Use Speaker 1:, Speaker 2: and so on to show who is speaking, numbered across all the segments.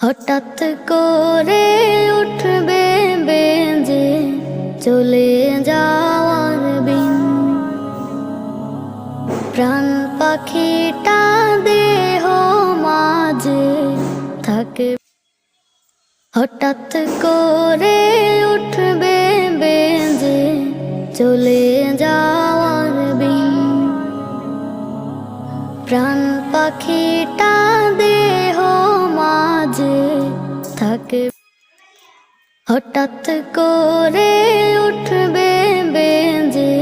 Speaker 1: হঠাৎ করে উঠবে বেজে চলে যাওয়ার বিন। প্রাণ পাখিটা দেহ মাঝে থাকে। হঠাৎ করে উঠবে বেজে চলে যাওয়ার বিন। প্রাণ পাখিটা দেহ মাঝে থাকে হঠাৎ করে উঠবে বেজে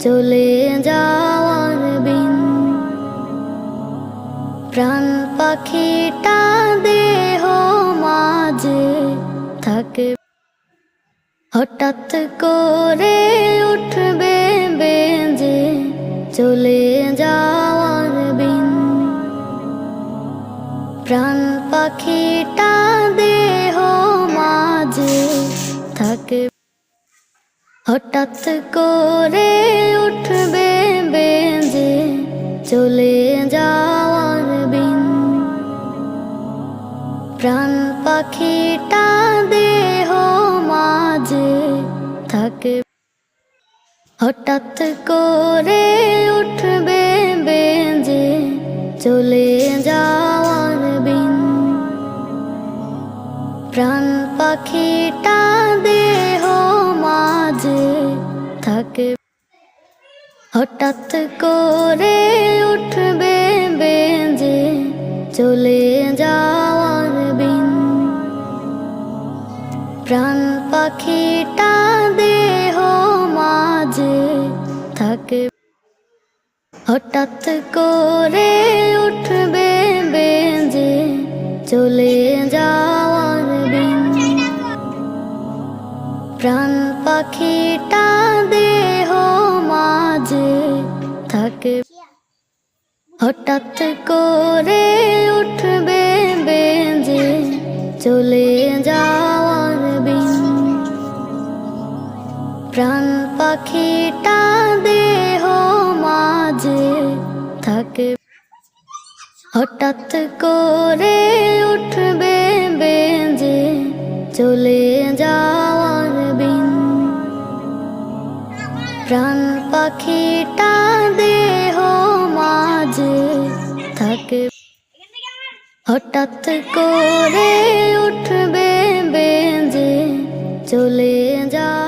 Speaker 1: চলে যাওয়ার বিন। প্রাণ পাখিটা দেহ মাঝে থাকে। হঠাৎ করে উঠবে বেজে চলে যাওয়ার প্রাণ পাখিটা দেহ মাঝে থাকে। হঠাৎ করে উঠবে বেজে চলে যাওয়ার বিন। প্রাণ পাখিটা দেহ মাঝে থাকে। হঠাৎ করে উঠবে বেজে চলে প্রাণ পাখিটা দেহ মাঝে থাকে। হঠাৎ করে উঠবে বেজে চলে যাওয়ার বিন প্রাণ পাখিটা দেহ মাঝে থাকে। হঠাৎ করে উঠবে বেজে চলে প্রাণ পাখিটা দেহ মাঝে থাকে। হঠাৎ করে উঠবে বেজে চলে যাওয়ার বিন প্রাণ পাখিটা দেহ মাঝে থাকে। হঠাৎ করে উঠবে বেজে প্রাণ পাখিটা দেহ মাঝে থাকে। হঠাৎ করে উঠবে বেজে চলে যাওয়া